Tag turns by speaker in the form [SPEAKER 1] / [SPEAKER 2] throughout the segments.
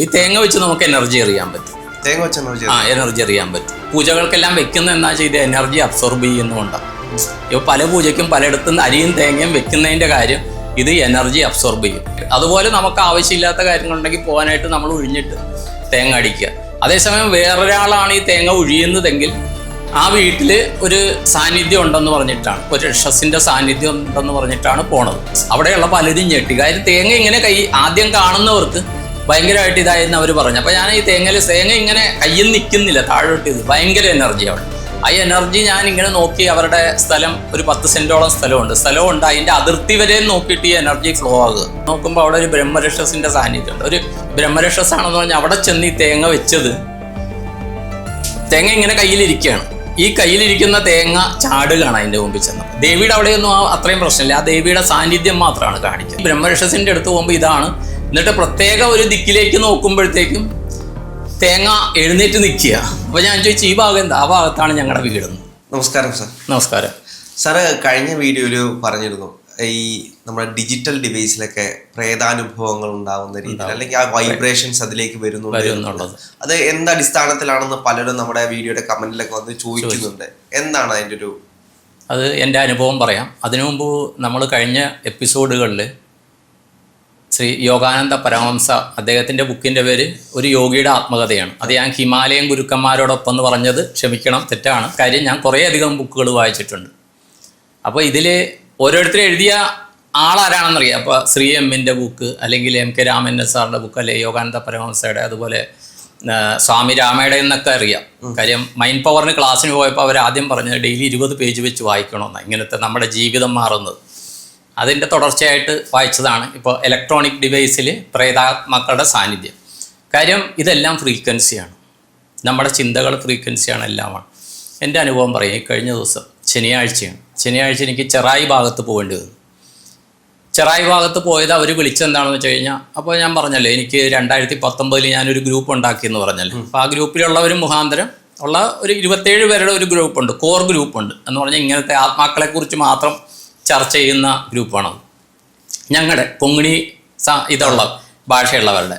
[SPEAKER 1] ഈ തേങ്ങ വെച്ച് നമുക്ക് എനർജി അറിയാൻ പറ്റും.
[SPEAKER 2] തേങ്ങ വെച്ച് എനർജി
[SPEAKER 1] ആ എനർജി അറിയാൻ പറ്റും. പൂജകൾക്കെല്ലാം വെക്കുന്ന എന്നാ ചെയ്ത്? എനർജി അബ്സോർബ് ചെയ്യുന്നുകൊണ്ടാണ് ഇപ്പോൾ പല പൂജയ്ക്കും പലയിടത്തും അരിയും തേങ്ങയും വെക്കുന്നതിന്റെ കാര്യം ഇത് എനർജി അബ്സോർബ് ചെയ്യും. അതുപോലെ നമുക്ക് ആവശ്യമില്ലാത്ത കാര്യങ്ങളുണ്ടെങ്കിൽ പോകാനായിട്ട് നമ്മൾ ഒഴിഞ്ഞിട്ട് തേങ്ങ അടിക്കുക. അതേസമയം വേറൊരാളാണ് ഈ തേങ്ങ ഒഴിയുന്നതെങ്കിൽ ആ വീട്ടിൽ ഒരു സാന്നിധ്യം ഉണ്ടെന്ന് പറഞ്ഞിട്ടാണ്. ഒരു രക്ഷസിന്റെ സാന്നിധ്യം ഉണ്ടെന്ന് പറഞ്ഞിട്ടാണ് പോണത്. അവിടെയുള്ള പലരും ഞെട്ടി. കാര്യം തേങ്ങ ഇങ്ങനെ കൈ ആദ്യം കാണുന്നവർക്ക് ഭയങ്കരമായിട്ട് ഇതായിരുന്നു അവർ പറഞ്ഞു അപ്പോൾ ഞാൻ ഈ തേങ്ങയിൽ തേങ്ങ ഇങ്ങനെ കയ്യിൽ നിൽക്കുന്നില്ല താഴോട്ട് ഇത് ഭയങ്കര എനർജി അവിടെ ആ എനർജി ഞാൻ ഇങ്ങനെ നോക്കി അവരുടെ സ്ഥലം ഒരു പത്ത് സെന്റോളം സ്ഥലമുണ്ട്. സ്ഥലമുണ്ട് അതിന്റെ അതിർത്തി വരെ നോക്കിയിട്ട് ഈ എനർജി ഫ്ലോ ആകുക. നോക്കുമ്പോൾ അവിടെ ഒരു ബ്രഹ്മരക്ഷസിന്റെ സാന്നിധ്യമുണ്ട്. ഒരു ബ്രഹ്മരക്ഷസാണെന്ന് പറഞ്ഞാൽ അവിടെ ചെന്ന് ഈ തേങ്ങ വെച്ചത്. തേങ്ങ ഇങ്ങനെ കയ്യിലിരിക്കുകയാണ്. ഈ കയ്യിലിരിക്കുന്ന തേങ്ങ ചാടുകയാണ് അതിന്റെ മുമ്പിൽ ചെന്ന്. ദേവിയുടെ അവിടെയൊന്നും അത്രയും പ്രശ്നമില്ല. ആ ദേവിയുടെ സാന്നിധ്യം മാത്രമാണ് കാണിക്കുന്നത്. ബ്രഹ്മരക്ഷസിന്റെ അടുത്ത് പോകുമ്പോൾ ഇതാണ് എന്നിട്ട് പ്രത്യേക ഒരു ദിക്കിലേക്ക് നോക്കുമ്പോഴത്തേക്കും തേങ്ങ എഴുന്നേറ്റ് നിൽക്കുക. അപ്പോൾ ഞാൻ ചോദിച്ചു ഈ ഭാഗം എന്താ? ആ ഭാഗത്താണ് ഞങ്ങളുടെ വീട്.
[SPEAKER 2] നമസ്കാരം സാർ.
[SPEAKER 1] നമസ്കാരം.
[SPEAKER 2] സാറ് കഴിഞ്ഞ വീഡിയോയിൽ പറഞ്ഞിരുന്നു ഈ നമ്മുടെ ഡിജിറ്റൽ ഡിവൈസിലൊക്കെ പ്രേതാനുഭവങ്ങൾ ഉണ്ടാവുന്ന രീതിയിൽ അല്ലെങ്കിൽ ആ വൈബ്രേഷൻസ് അതിലേക്ക് വരുന്നുണ്ട്. അത് എന്ത് അടിസ്ഥാനത്തിലാണെന്ന് പലരും നമ്മുടെ വീഡിയോയുടെ കമന്റിലൊക്കെ വന്ന് ചോദിക്കുന്നുണ്ട്. എന്താണ് അതിന്റെ ഒരു
[SPEAKER 1] അത് എന്റെ അനുഭവം പറയാം. അതിനു മുമ്പ് നമ്മൾ കഴിഞ്ഞ എപ്പിസോഡുകളിൽ ശ്രീ യോഗാനന്ദ പരമഹംസ അദ്ദേഹത്തിന്റെ ബുക്കിന്റെ പേര് ഒരു യോഗിയുടെ ആത്മകഥയാണ്. അത് ഞാൻ ഹിമാലയൻ ഗുരുക്കന്മാരോടൊപ്പം എന്ന് പറഞ്ഞത് ക്ഷമിക്കണം തെറ്റാണ്. കാര്യം ഞാൻ കുറേയധികം ബുക്കുകൾ വായിച്ചിട്ടുണ്ട്. അപ്പോൾ ഇതിൽ ഓരോരുത്തർ എഴുതിയ ആളാരാണെന്നറിയാം. അപ്പോൾ ശ്രീ എമ്മിന്റെ ബുക്ക് അല്ലെങ്കിൽ എം കെ രാമൻ സാറിന്റെ ബുക്ക് അല്ലെങ്കിൽ യോഗാനന്ദ പരമഹംസയുടെ അതുപോലെ സ്വാമി രാമയുടെ എന്നൊക്കെ അറിയാം. കാര്യം മൈൻഡ് പവറിന് ക്ലാസ്സിന് പോയപ്പോൾ അവർ ആദ്യം പറഞ്ഞത് ഡെയിലി ഇരുപത് പേജ് വെച്ച് വായിക്കണമെന്ന് ഇങ്ങനത്തെ നമ്മുടെ ജീവിതം മാറുന്നത്. അതിന്റെ തുടർച്ചയായിട്ട് വായിച്ചതാണ് ഇപ്പോൾ ഇലക്ട്രോണിക് ഡിവൈസിൽ പ്രേതാത്മാക്കളുടെ സാന്നിധ്യം. കാര്യം ഇതെല്ലാം ഫ്രീക്വൻസിയാണ്. നമ്മുടെ ചിന്തകൾ ഫ്രീക്വൻസിയാണ് എല്ലാമാണ്. എന്റെ അനുഭവം പറയും ഈ കഴിഞ്ഞ ദിവസം ശനിയാഴ്ചയാണ്. ശനിയാഴ്ച എനിക്ക് ചെറായി ഭാഗത്ത് പോകേണ്ടി വന്നു. ചെറായി ഭാഗത്ത് പോയത് അവർ വിളിച്ചെന്താണെന്ന് വെച്ച് കഴിഞ്ഞാൽ അപ്പോൾ ഞാൻ പറഞ്ഞല്ലേ എനിക്ക് രണ്ടായിരത്തി പത്തൊമ്പതിൽ ഞാനൊരു ഗ്രൂപ്പ് ഉണ്ടാക്കി എന്ന് പറഞ്ഞല്ലോ അപ്പോൾ ആ ഗ്രൂപ്പിലുള്ളവരും മുഖാന്തരം ഉള്ള ഒരു ഇരുപത്തേഴ് പേരുടെ ഒരു ഗ്രൂപ്പുണ്ട് കോർ ഗ്രൂപ്പ് ഉണ്ട് എന്ന് പറഞ്ഞാൽ ഇങ്ങനത്തെ ആത്മാക്കളെക്കുറിച്ച് മാത്രം ചർച്ച ചെയ്യുന്ന ഗ്രൂപ്പാണ് ഞങ്ങളുടെ കൊങ്ങിണി ഇതുള്ള ഭാഷയുള്ളവരുടെ.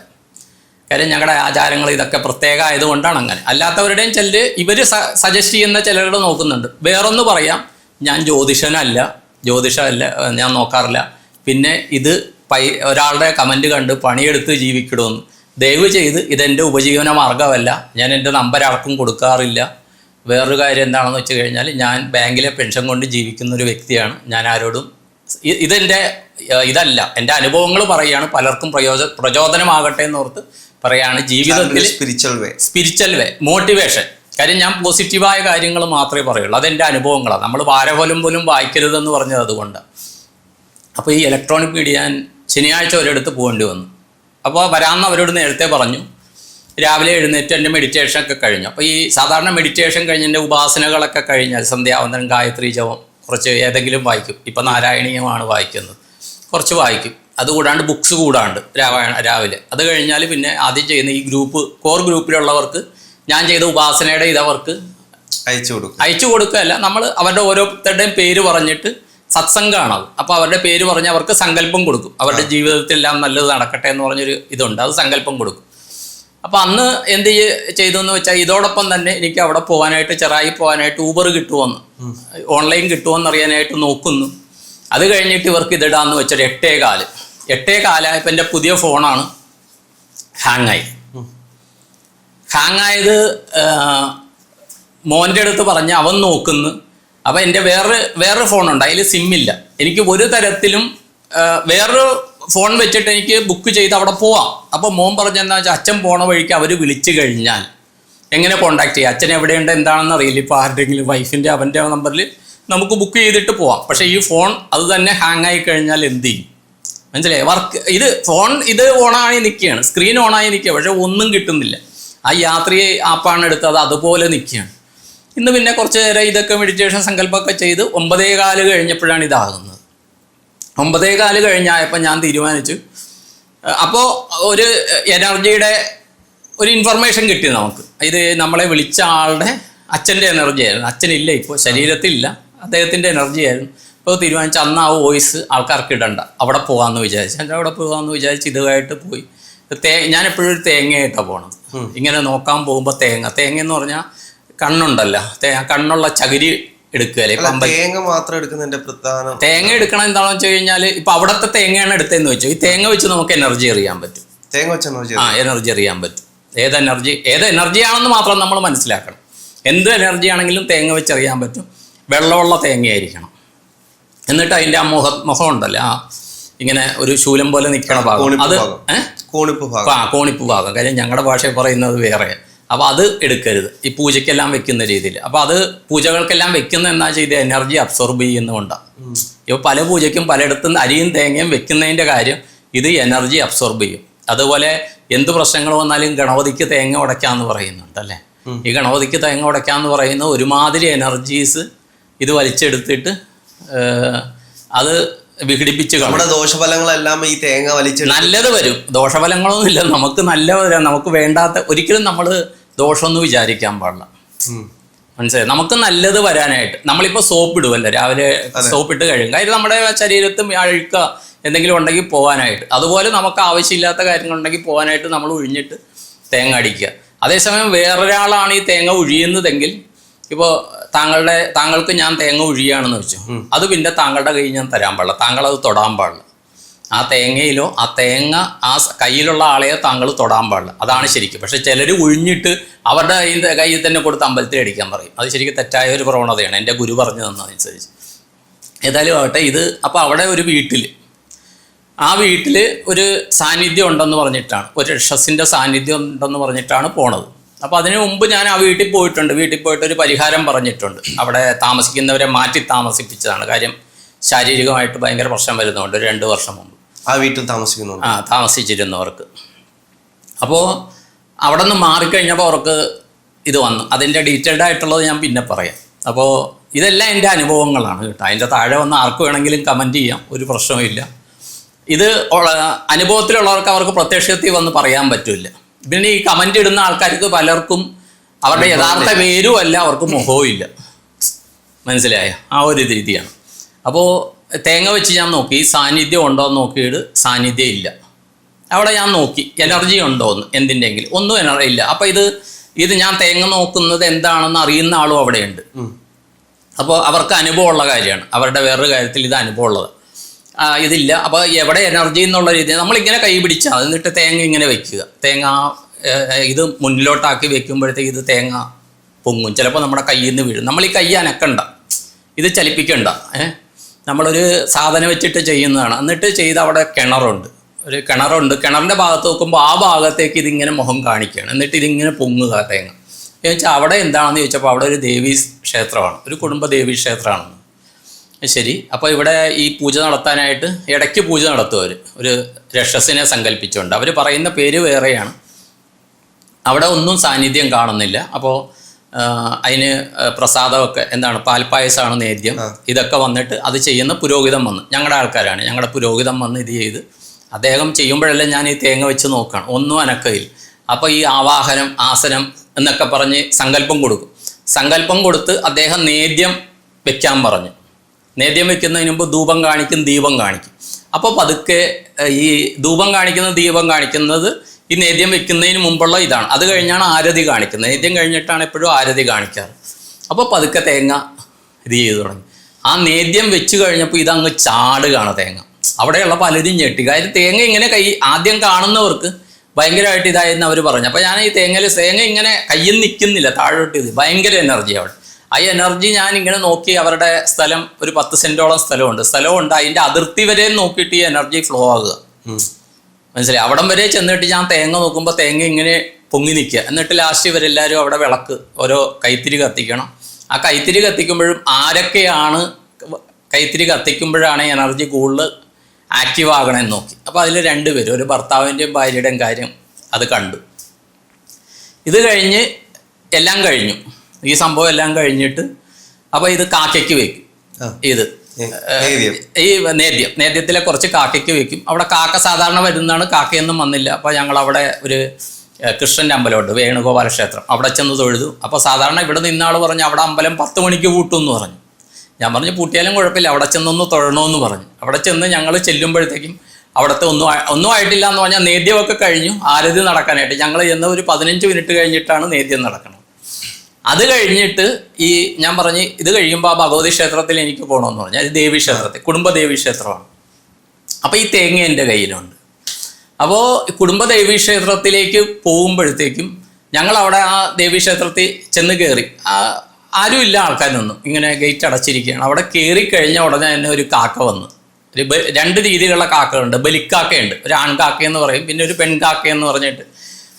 [SPEAKER 1] കാര്യം ഞങ്ങളുടെ ആചാരങ്ങൾ ഇതൊക്കെ പ്രത്യേക ആയതുകൊണ്ടാണ് അങ്ങനെ. അല്ലാത്തവരുടെയും ചിലർ ഇവർ സജസ്റ്റ് ചെയ്യുന്ന ചിലരുടെ നോക്കുന്നുണ്ട്. വേറൊന്ന് പറയാം. ഞാൻ ജ്യോതിഷനല്ല. ജ്യോതിഷമല്ല. ഞാൻ നോക്കാറില്ല. പിന്നെ ഇത് പൈ ഒരാളുടെ കമന്റ് കണ്ട് പണിയെടുത്ത് ജീവിക്കണമെന്ന് ദയവ് ചെയ്ത് ഇതെന്റെ ഉപജീവന മാർഗമല്ല ഞാൻ എന്റെ നമ്പർ ആർക്കും കൊടുക്കാറില്ല. വേറൊരു കാര്യം എന്താണെന്ന് വെച്ച് കഴിഞ്ഞാൽ ഞാൻ ബാങ്കിലെ പെൻഷൻ കൊണ്ട് ജീവിക്കുന്ന ഒരു വ്യക്തിയാണ്. ഞാൻ ആരോടും ഇതെന്റെ ഇതല്ല. എന്റെ അനുഭവങ്ങൾ പറയുകയാണ് പലർക്കും പ്രയോജ പ്രചോദനമാകട്ടെ എന്നോർത്ത് പറയാണ്. ജീവിതത്തിൽ
[SPEAKER 2] spiritual way
[SPEAKER 1] spiritual way motivation കാര്യം ഞാൻ പോസിറ്റീവായ കാര്യങ്ങൾ മാത്രമേ പറയുള്ളൂ. അതെന്റെ അനുഭവങ്ങളാണ് നമ്മൾ വാരപോലും പോലും വായിക്കരുതെന്ന് പറഞ്ഞത് അതുകൊണ്ട്. അപ്പോൾ ഈ ഇലക്ട്രോണിക് മീഡിയ ഞാൻ ശനിയാഴ്ച ഒരിടത്ത് പോകേണ്ടി വന്നു. അപ്പോൾ വരാമെന്ന് അവരോട് നേരത്തെ പറഞ്ഞു. രാവിലെ എഴുന്നേറ്റ് എന്റെ മെഡിറ്റേഷൻ ഒക്കെ കഴിഞ്ഞു. അപ്പോൾ ഈ സാധാരണ മെഡിറ്റേഷൻ കഴിഞ്ഞ് എന്റെ ഉപാസനകളൊക്കെ കഴിഞ്ഞാൽ സന്ധ്യാവന്തരം ഗായത്രി ജപം കുറച്ച് ഏതെങ്കിലും വായിക്കും. ഇപ്പം നാരായണീയമാണ് വായിക്കുന്നത്. കുറച്ച് വായിക്കും. അതുകൂടാണ്ട് ബുക്സ് കൂടാണ്ട് രാമായണ രാവിലെ. അത് കഴിഞ്ഞാൽ പിന്നെ ആദ്യം ചെയ്യുന്ന ഈ ഗ്രൂപ്പ് കോർ ഗ്രൂപ്പിലുള്ളവർക്ക് ഞാൻ ചെയ്ത ഉപാസനയുടെ ഇതവർക്ക്
[SPEAKER 2] അയച്ചു കൊടുക്കും.
[SPEAKER 1] അയച്ചു കൊടുക്കുകയല്ല. നമ്മൾ അവരുടെ ഓരോരുത്തരുടെയും പേര് പറഞ്ഞിട്ട് സത്സംഗമാണ് അത്. അപ്പോൾ അവരുടെ പേര് പറഞ്ഞ് അവർക്ക് സങ്കല്പം കൊടുക്കും. അവരുടെ ജീവിതത്തിൽ എല്ലാം നല്ലത് നടക്കട്ടെ എന്ന് പറഞ്ഞൊരു ഇതുണ്ട്. അത് സങ്കല്പം കൊടുക്കും. അപ്പോൾ അന്ന് എന്ത് ചെയ്തു എന്ന് വെച്ചാൽ ഇതോടൊപ്പം തന്നെ എനിക്ക് അവിടെ പോകാനായിട്ട് ചെറായി പോകാനായിട്ട് ഊബർ കിട്ടുമെന്ന് ഓൺലൈൻ കിട്ടുമെന്ന് അറിയാനായിട്ട് നോക്കുന്നു. അത് കഴിഞ്ഞിട്ട് ഇവർക്ക് ഇതിടാന്ന് വെച്ചാൽ എട്ടേ കാൽ. എട്ടേ കാലായപ്പോൾ എന്റെ പുതിയ ഫോണാണ് ഹാങ്ങായി ഹാങ് ആയത് മോന്റെ അടുത്ത് പറഞ്ഞ് അവൻ നോക്കുന്നു. അപ്പം എന്റെ വേറെ വേറൊരു ഫോണുണ്ട്. അതിൽ സിമ്മില്ല എനിക്ക് ഒരു തരത്തിലും വേറൊരു ഫോൺ വെച്ചിട്ട് എനിക്ക് ബുക്ക് ചെയ്ത് അവിടെ പോവാം. അപ്പോൾ മോൻ പറഞ്ഞെന്താ വെച്ചാൽ അച്ഛൻ പോണ വഴിക്ക് അവർ വിളിച്ചു കഴിഞ്ഞാൽ എങ്ങനെ കോണ്ടാക്ട് ചെയ്യുക അച്ഛൻ എവിടെയുണ്ട് എന്താണെന്ന് അറിയില്ല. ഇപ്പോൾ ആരുടെങ്കിലും വൈഫിന്റെ അവന്റെ നമ്പറിൽ നമുക്ക് ബുക്ക് ചെയ്തിട്ട് പോവാം. പക്ഷേ ഈ ഫോൺ അത് തന്നെ ഹാങ് ആയി കഴിഞ്ഞാൽ എന്ത് ചെയ്യും? മനസ്സിലായി? വർക്ക് ഇത് ഫോൺ ഇത് ഓണായി നിൽക്കുകയാണ്. സ്ക്രീൻ ഓണായി നിൽക്കുക പക്ഷെ ഒന്നും കിട്ടുന്നില്ല. ആ യാത്രി ആപ്പാണ് എടുത്തത് അതുപോലെ നിൽക്കുകയാണ്. ഇന്ന് പിന്നെ കുറച്ച് നേരം ഇതൊക്കെ മെഡിറ്റേഷൻ സങ്കല്പമൊക്കെ ചെയ്ത് ഒമ്പതേ കാൽ കഴിഞ്ഞപ്പോഴാണ് ഇതാകുന്നത്. ഒമ്പതേ കാൽ കഴിഞ്ഞായപ്പോൾ ഞാൻ തീരുമാനിച്ചു. അപ്പോൾ ഒരു എനർജിയുടെ ഒരു ഇൻഫർമേഷൻ കിട്ടി നമുക്ക്. ഇത് നമ്മളെ വിളിച്ച ആളുടെ അച്ഛന്റെ എനർജി ആയിരുന്നു. അച്ഛനില്ല ഇപ്പോൾ ശരീരത്തിലില്ല. അദ്ദേഹത്തിന്റെ എനർജി ആയിരുന്നു. അപ്പോൾ തീരുമാനിച്ചു അന്ന് ആ വോയിസ് ആൾക്കാർക്ക് ഇടണ്ട. അവിടെ പോകാമെന്ന് വിചാരിച്ചു. എന്റെ അവിടെ പോകാമെന്ന് വിചാരിച്ച് ഇതുമായിട്ട് പോയി. തേ ഞാൻ എപ്പോഴും ഒരു തേങ്ങയായിട്ടാണ് പോണത്. ഇങ്ങനെ നോക്കാൻ പോകുമ്പോൾ തേങ്ങ. തേങ്ങ എന്ന് പറഞ്ഞാൽ കണ്ണുണ്ടല്ലോ. തേ കണ്ണുള്ള ചകിരി ഇപ്പം
[SPEAKER 2] തേങ്ങ മാത്രം എടുക്കുന്നതിന്റെ പ്രധാന
[SPEAKER 1] തേങ്ങ എടുക്കണം എന്താണെന്ന് വെച്ച് കഴിഞ്ഞാൽ ഇപ്പൊ അവിടുത്തെ തേങ്ങയാണ് എടുത്തതെന്ന് വെച്ചു? ഈ തേങ്ങ വെച്ച് നമുക്ക് എനർജി അറിയാൻ പറ്റും.
[SPEAKER 2] തേങ്ങ വെച്ചാൽ
[SPEAKER 1] ആ എനർജി അറിയാൻ പറ്റും. ഏത് എനർജി ഏത് എനർജി ആണെന്ന് മാത്രം നമ്മൾ മനസ്സിലാക്കണം. എന്ത് എനർജി ആണെങ്കിലും തേങ്ങ വെച്ച് അറിയാൻ പറ്റും. വെള്ളമുള്ള തേങ്ങയായിരിക്കണം. എന്നിട്ട് അതിന്റെ ആ മുഖ മുഖം ഉണ്ടല്ലോ? ആ ഇങ്ങനെ ഒരു ശൂലം പോലെ നിൽക്കണ ഭാഗം. അത്.
[SPEAKER 2] കോണിപ്പ് ഭാഗം.
[SPEAKER 1] ആ കോണിപ്പ് ഭാഗം. കാര്യം ഞങ്ങളുടെ ഭാഷയിൽ പറയുന്നത് വേറെ. അപ്പോൾ അത് എടുക്കരുത്. ഈ പൂജയ്ക്കെല്ലാം വെക്കുന്ന രീതിയിൽ. അപ്പോൾ അത് പൂജകൾക്കെല്ലാം വെക്കുന്ന എന്നാ ചെയ്ത്? എനർജി അബ്സോർബ് ചെയ്യുന്നതുകൊണ്ടാണ് ഇപ്പോൾ പല പൂജയ്ക്കും പലയിടത്തും അരിയും തേങ്ങയും വെക്കുന്നതിന്റെ കാര്യം ഇത് എനർജി അബ്സോർബ് ചെയ്യും. അതുപോലെ എന്ത് പ്രശ്നങ്ങൾ വന്നാലും ഗണപതിക്ക് തേങ്ങ ഉടയ്ക്കാന്ന് പറയുന്നുണ്ട് അല്ലേ? ഈ ഗണപതിക്ക് തേങ്ങ ഉടയ്ക്കാന്ന് പറയുന്ന ഒരുമാതിരി എനർജീസ് ഇത് വലിച്ചെടുത്തിട്ട് അത് വിഘടിപ്പിച്ച്
[SPEAKER 2] നമ്മുടെ ദോഷഫലങ്ങളെല്ലാം ഈ തേങ്ങ വലിച്ച്
[SPEAKER 1] നല്ലത് വരും. ദോഷഫലങ്ങളൊന്നും ഇല്ല നമുക്ക് നല്ല നമുക്ക് വേണ്ടാത്ത ഒരിക്കലും നമ്മൾ ദോഷമൊന്നും വിചാരിക്കാൻ പാടില്ല. മനസ്സിലായി? നമുക്ക് നല്ലത് വരാനായിട്ട്. നമ്മളിപ്പോൾ സോപ്പ് ഇടുമല്ലോ രാവിലെ സോപ്പ് ഇട്ട് കഴിയും കാര്യം നമ്മുടെ ശരീരത്തും അഴുക്ക എന്തെങ്കിലും ഉണ്ടെങ്കിൽ പോകാനായിട്ട് അതുപോലെ നമുക്ക് ആവശ്യമില്ലാത്ത കാര്യങ്ങളുണ്ടെങ്കിൽ പോകാനായിട്ട് നമ്മൾ ഒഴിഞ്ഞിട്ട് തേങ്ങ അടിക്കുക. അതേസമയം വേറൊരാളാണ് ഈ തേങ്ങ ഒഴിയുന്നതെങ്കിൽ ഇപ്പോൾ താങ്കളുടെ താങ്കൾക്ക് ഞാൻ തേങ്ങ ഒഴിയുകയാണെന്ന് വെച്ചു. അത് പിന്നെ താങ്കളുടെ കയ്യിൽ ഞാൻ തരാൻ പാടില്ല. താങ്കൾ അത് തൊടാൻ പാടില്ല. ആ തേങ്ങയിലോ ആ തേങ്ങ ആ കയ്യിലുള്ള ആളെയോ താങ്കൾ തൊടാൻ പാടില്ല. അതാണ് ശരിക്കും. പക്ഷെ ചിലർ ഒഴിഞ്ഞിട്ട് അവരുടെ കയ്യിൽ കയ്യിൽ തന്നെ കൊടുത്ത് അമ്പലത്തിൽ അടിക്കാൻ പറയും. അത് ശരിക്കും തെറ്റായ ഒരു പ്രവണതയാണ്. എന്റെ ഗുരു പറഞ്ഞു തന്നതനുസരിച്ച്. ഏതായാലും ആവട്ടെ ഇത് അപ്പോൾ അവിടെ ഒരു വീട്ടിൽ ആ വീട്ടിൽ ഒരു സാന്നിധ്യം ഉണ്ടെന്ന് പറഞ്ഞിട്ടാണ്. ഒരു രക്ഷസിന്റെ സാന്നിധ്യം ഉണ്ടെന്ന് പറഞ്ഞിട്ടാണ് പോണത്. അപ്പോൾ അതിനു മുമ്പ് ഞാൻ ആ വീട്ടിൽ പോയിട്ടുണ്ട്. വീട്ടിൽ പോയിട്ട് ഒരു പരിഹാരം പറഞ്ഞിട്ടുണ്ട്. അവിടെ താമസിക്കുന്നവരെ മാറ്റി താമസിപ്പിച്ചതാണ്. കാര്യം ശാരീരികമായിട്ട് ഭയങ്കര പ്രശ്നം വരുന്നുണ്ട്. ഒരു രണ്ട് വർഷം മുമ്പ്.
[SPEAKER 2] ആ വീട്ടിൽ താമസിക്കുന്നു
[SPEAKER 1] ആ താമസിച്ചിരുന്നവർക്ക്. അപ്പോൾ അവിടെ നിന്ന് മാറിക്കഴിഞ്ഞപ്പോൾ അവർക്ക് ഇത് വന്നു. അതിന്റെ ഡീറ്റെയിൽഡ് ആയിട്ടുള്ളത് ഞാൻ പിന്നെ പറയാം. അപ്പോൾ ഇതെല്ലാം എന്റെ അനുഭവങ്ങളാണ് കേട്ടോ. അതിന്റെ താഴെ വന്ന് ആർക്ക് വേണമെങ്കിലും കമന്റ് ചെയ്യാം. ഒരു പ്രശ്നവുമില്ല. ഇത് അനുഭവത്തിലുള്ളവർക്ക് അവർക്ക് പ്രത്യക്ഷത്തിൽ വന്ന് പറയാൻ പറ്റില്ല. പിന്നെ ഈ കമന്റ് ഇടുന്ന ആൾക്കാർക്ക് പലർക്കും അവരുടെ യഥാർത്ഥ പേരും അല്ല അവർക്ക് മുഖവും ഇല്ല മനസ്സിലായ? ആ ഒരു രീതിയാണ്. അപ്പോൾ തേങ്ങ വെച്ച് ഞാൻ നോക്കി. സാന്നിധ്യം ഉണ്ടോ എന്ന് നോക്കിയിട്ട് സാന്നിധ്യം ഇല്ല. അവിടെ ഞാൻ നോക്കി. എനർജി ഉണ്ടോ എന്ന് എന്തിന്റെങ്കിലും. ഒന്നും എനർജി ഇല്ല. അപ്പോൾ ഇത് ഇത് ഞാൻ തേങ്ങ നോക്കുന്നത് എന്താണെന്ന് അറിയുന്ന ആളും അവിടെയുണ്ട്. അപ്പോൾ അവർക്ക് അനുഭവമുള്ള കാര്യമാണ്. അവരുടെ വേറൊരു കാര്യത്തിൽ ഇത് അനുഭവമുള്ളത്. ഇതില്ല. അപ്പോൾ എവിടെ എനർജി എന്നുള്ള രീതിയിൽ നമ്മളിങ്ങനെ കൈ പിടിച്ചാൽ എന്നിട്ട് തേങ്ങ ഇങ്ങനെ വെക്കുക. തേങ്ങ ഇത് മുന്നിലോട്ടാക്കി വെക്കുമ്പോഴത്തേക്ക് ഇത് തേങ്ങ പൊങ്ങും. ചിലപ്പോൾ നമ്മുടെ കയ്യിൽ നിന്ന് വീഴും. നമ്മൾ ഈ കൈ അനക്കണ്ട. ഇത് ചലിപ്പിക്കണ്ട. ഏ? നമ്മളൊരു സാധനം വെച്ചിട്ട് ചെയ്യുന്നതാണ്. എന്നിട്ട് ചെയ്ത് അവിടെ കിണറുണ്ട്. ഒരു കിണറുണ്ട്. കിണറിന്റെ ഭാഗത്ത് നോക്കുമ്പോൾ ആ ഭാഗത്തേക്ക് ഇതിങ്ങനെ മുഖം കാണിക്കുകയാണ് എന്നിട്ട് ഇതിങ്ങനെ പൊങ്ങുക തേങ്ങ. എന്ന് വെച്ചാൽ അവിടെ എന്താണെന്ന് ചോദിച്ചപ്പോൾ അവിടെ ഒരു ദേവീ ക്ഷേത്രമാണ്. ഒരു കുടുംബ ദേവീ ക്ഷേത്രമാണെന്ന് ശരി. അപ്പോൾ ഇവിടെ ഈ പൂജ നടത്താനായിട്ട് ഇടയ്ക്ക് പൂജ നടത്തും അവർ ഒരു രക്ഷസിനെ സങ്കല്പിച്ചുകൊണ്ട്. അവർ പറയുന്ന പേര് വേറെയാണ്. അവിടെ ഒന്നും സാന്നിധ്യം കാണുന്നില്ല. അപ്പോൾ അതിന് പ്രസാദമൊക്കെ എന്താണ് പാൽപ്പായസമാണ് നേദ്യം. ഇതൊക്കെ വന്നിട്ട് അത് ചെയ്യുന്ന പുരോഹിതം വന്ന്. ഞങ്ങളുടെ ആൾക്കാരാണ്. ഞങ്ങളുടെ പുരോഹിതം വന്ന് ഇത് ചെയ്ത് അദ്ദേഹം ചെയ്യുമ്പോഴെല്ലാം ഞാൻ ഈ തേങ്ങ വെച്ച് നോക്കണം. ഒന്നും അനക്കയിൽ അപ്പോൾ ഈ ആവാഹനം ആസനം എന്നൊക്കെ പറഞ്ഞ് സങ്കല്പം കൊടുക്കും. സങ്കല്പം കൊടുത്ത് അദ്ദേഹം നേദ്യം വെക്കാൻ പറഞ്ഞു. നേദ്യം വെക്കുന്നതിന് മുമ്പ് ധൂപം കാണിക്കും ദീപം കാണിക്കും. അപ്പോൾ പതുക്കെ ഈ ധൂപം കാണിക്കുന്ന ദീപം കാണിക്കുന്നത് ഈ നേദ്യം വെക്കുന്നതിന് മുമ്പുള്ള ഇതാണ്. അത് കഴിഞ്ഞാണ് ആരതി കാണിക്കുന്നത്. നേദ്യം കഴിഞ്ഞിട്ടാണ് എപ്പോഴും ആരതി കാണിക്കാറ്. അപ്പോൾ പതുക്കെ തേങ്ങ ഇത് ചെയ്തു തുടങ്ങി. ആ നേദ്യം വെച്ച് കഴിഞ്ഞപ്പോൾ ഇതങ്ങ് ചാടുകയാണ് തേങ്ങ. അവിടെയുള്ള പലരും ഞെട്ടി. കാര്യം തേങ്ങ ഇങ്ങനെ കൈ ആദ്യം കാണുന്നവർക്ക് ഭയങ്കരമായിട്ട് ഇതായിരുന്നു അവർ പറഞ്ഞു. അപ്പോൾ ഞാൻ ഈ തേങ്ങയിൽ തേങ്ങ ഇങ്ങനെ കയ്യിൽ നിൽക്കുന്നില്ല താഴോട്ട് ഇത് ഭയങ്കര എനർജി അവിടെ. ആ എനർജി ഞാൻ ഇങ്ങനെ നോക്കി അവരുടെ സ്ഥലം ഒരു പത്ത് സെന്റോളം സ്ഥലമുണ്ട്. സ്ഥലമുണ്ട് അതിന്റെ അതിർത്തി വരെ നോക്കിയിട്ട് ഈ എനർജി ഫ്ലോ ആകുക. മനസ്സിലായി? അവിടം വരെ ചെന്നിട്ട് ഞാൻ തേങ്ങ നോക്കുമ്പോൾ തേങ്ങ ഇങ്ങനെ പൊങ്ങി നിൽക്കുക. എന്നിട്ട് ലാസ്റ്റ് ഇവരെല്ലാവരും അവിടെ വിളക്ക് ഓരോ കൈത്തിരി കത്തിക്കണം. ആ കൈത്തിരി കത്തിക്കുമ്പോഴും ആരൊക്കെയാണ് കൈത്തിരി കത്തിക്കുമ്പോഴാണ് എനർജി കൂടുതൽ ആക്റ്റീവ് ആകണമെന്ന് നോക്കി. അപ്പോൾ അതിൽ രണ്ടുപേരും ഒരു ഭർത്താവിന്റെയും ഭാര്യയുടെയും കാര്യം അത് കണ്ടു. ഇത് കഴിഞ്ഞ് എല്ലാം കഴിഞ്ഞു. ഈ സംഭവം എല്ലാം കഴിഞ്ഞിട്ട് അപ്പൊ ഇത് കാക്കയ്ക്ക് വെക്കും. ഇത്. ഈ നേദ്യം. നേദ്യത്തിലെ കുറച്ച് കാക്കയ്ക്ക് വെക്കും. അവിടെ കാക്ക സാധാരണ വരുന്നതാണ്. കാക്കയൊന്നും വന്നില്ല. അപ്പൊ ഞങ്ങൾ അവിടെ ഒരു കൃഷ്ണന്റെ കൃഷ്ണന്റെ അമ്പലമുണ്ട്. വേണുഗോപാല ക്ഷേത്രം. അവിടെ ചെന്ന് തൊഴുതു. അപ്പോൾ സാധാരണ ഇവിടെ നിന്നാൾ പറഞ്ഞു അവിടെ അമ്പലം പത്ത് മണിക്ക് പൂട്ടും എന്ന് പറഞ്ഞു. ഞാൻ പറഞ്ഞു പൂട്ടിയാലും കുഴപ്പമില്ല. അവിടെ ചെന്നൊന്ന് തൊഴണമെന്ന് പറഞ്ഞു. അവിടെ ചെന്ന് ഞങ്ങൾ ചെല്ലുമ്പോഴത്തേക്കും അവിടുത്തെ ഒന്നും ഒന്നും ആയിട്ടില്ല എന്ന് പറഞ്ഞാൽ നേദ്യമൊക്കെ കഴിഞ്ഞു. ആരതി നടക്കാനായിട്ട്. ഞങ്ങൾ ചെന്ന് ഒരു പതിനഞ്ച് മിനിറ്റ് കഴിഞ്ഞിട്ടാണ് നേദ്യം നടക്കുന്നത് അത് കഴിഞ്ഞിട്ട് ഈ ഞാൻ പറഞ്ഞ് ഇത് കഴിയുമ്പോൾ ആ ഭഗവതി ക്ഷേത്രത്തിൽ എനിക്ക് പോകണമെന്ന് പറഞ്ഞാൽ ഇത് ദേവി ക്ഷേത്രത്തിൽ കുടുംബ ദേവി ക്ഷേത്രമാണ്. അപ്പോൾ ഈ തേങ്ങ എന്റെ കയ്യിലുണ്ട്. അപ്പോൾ കുടുംബ ദേവി ക്ഷേത്രത്തിലേക്ക് പോകുമ്പോഴത്തേക്കും ഞങ്ങൾ അവിടെ ആ ദേവി ക്ഷേത്രത്തിൽ ചെന്ന് കയറി ആരുമില്ല ആൾക്കാരൊന്നും ഇങ്ങനെ ഗേറ്റ് അടച്ചിരിക്കുകയാണ്. അവിടെ കയറി കഴിഞ്ഞ ഉടനെ തന്നെ ഒരു കാക്ക വന്നു. ഒരു രണ്ട് രീതിയിലുള്ള കാക്കകളുണ്ട്. ബലിക്കാക്കയുണ്ട്. ഒരു ആൺകാക്കയെന്ന് പറയും. പിന്നെ ഒരു പെൺകാക്കയെന്ന് പറഞ്ഞിട്ട്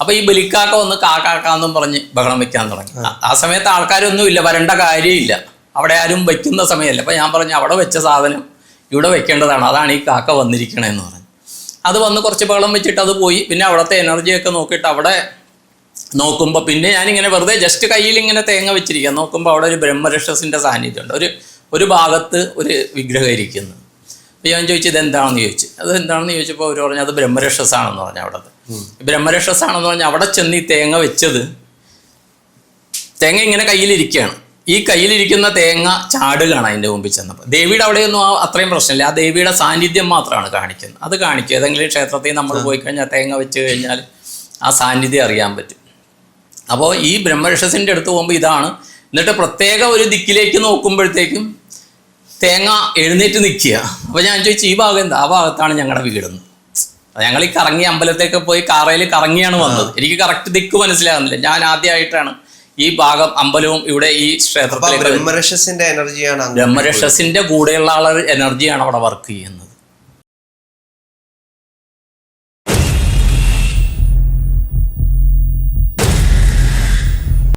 [SPEAKER 1] അപ്പോൾ ഈ ബലിക്കാക്ക ഒന്ന് കാക്കാക്കാന്നും പറഞ്ഞ് ബഹളം വെക്കാൻ തുടങ്ങി. ആ- സമയത്ത് ആൾക്കാരൊന്നും ഇല്ല വരേണ്ട കാര്യമില്ല. അവിടെ ആരും വെക്കുന്ന സമയമല്ല. അപ്പൊ ഞാൻ പറഞ്ഞു അവിടെ വെച്ച സാധനം ഇവിടെ വെക്കേണ്ടതാണ്. അതാണ് ഈ കാക്ക വന്നിരിക്കണതെന്ന് പറഞ്ഞു. അത് വന്ന് കുറച്ച് ബഹളം വെച്ചിട്ട് അത് പോയി. പിന്നെ അവിടുത്തെ എനർജിയൊക്കെ നോക്കിയിട്ട് അവിടെ നോക്കുമ്പോൾ പിന്നെ ഞാനിങ്ങനെ വെറുതെ ജസ്റ്റ് കയ്യിൽ ഇങ്ങനെ തേങ്ങ വെച്ചിരിക്കുക നോക്കുമ്പോൾ അവിടെ ഒരു ബ്രഹ്മരക്ഷസിന്റെ സാന്നിധ്യമുണ്ട്. ഒരു ഒരു ഭാഗത്ത് ഒരു വിഗ്രഹം ഇരിക്കുന്നു. അപ്പോൾ ഞാൻ ചോദിച്ചു ഇത് എന്താണെന്ന് ചോദിച്ചു. അത് എന്താണെന്ന് ചോദിച്ചപ്പോൾ അവർ പറഞ്ഞു അത് ബ്രഹ്മരക്ഷസാണെന്ന് പറഞ്ഞു അവിടെ ബ്രഹ്മരക്ഷസാണെന്ന് പറഞ്ഞാൽ അവിടെ ചെന്ന് ഈ തേങ്ങ വെച്ചത് തേങ്ങ ഇങ്ങനെ കയ്യിലിരിക്കുകയാണ്. ഈ കയ്യിലിരിക്കുന്ന തേങ്ങ ചാടുകയാണ് അതിന്റെ മുമ്പിൽ ചെന്നപ്പോൾ ദേവിയുടെ അവിടെയൊന്നും ആ അത്രയും പ്രശ്നമില്ല. ആ ദേവിയുടെ സാന്നിധ്യം മാത്രമാണ് കാണിക്കുന്നത്. അത് കാണിക്കുക. ഏതെങ്കിലും ക്ഷേത്രത്തിൽ നമ്മൾ പോയി കഴിഞ്ഞാൽ തേങ്ങ വെച്ച് കഴിഞ്ഞാൽ ആ സാന്നിധ്യം അറിയാൻ പറ്റും. അപ്പോൾ ഈ ബ്രഹ്മരക്ഷസിന്റെ അടുത്ത് പോകുമ്പോൾ ഇതാണ്. എന്നിട്ട് പ്രത്യേക ഒരു ദിക്കിലേക്ക് നോക്കുമ്പോഴത്തേക്കും തേങ്ങ എഴുന്നേറ്റ് നിൽക്കുക. അപ്പോൾ ഞാൻ ചോദിച്ചു ഈ ഭാഗം എന്താ ആ ഭാഗത്താണ് ഞങ്ങളുടെ വീടെന്ന് ഞങ്ങൾ ഈ കറങ്ങി അമ്പലത്തേക്ക് പോയി കാറയിൽ കറങ്ങിയാണ് വന്നത്. എനിക്ക് കറക്റ്റ് ദിക്ക് മനസ്സിലാകുന്നില്ല. ഞാൻ ആദ്യമായിട്ടാണ് ഈ ഭാഗം അമ്പലവും ഇവിടെ ഈ
[SPEAKER 2] ക്ഷേത്രത്തിൽ
[SPEAKER 1] ക്ഷേത്രത്തിലേക്ക്
[SPEAKER 2] ബ്രഹ്മരക്ഷസിന്റെ എനർജിയാണ്
[SPEAKER 1] ബ്രഹ്മരക്ഷസിന്റെ കൂടെയുള്ള ആളെ എനർജിയാണ് അവിടെ വർക്ക് ചെയ്യുന്നത്.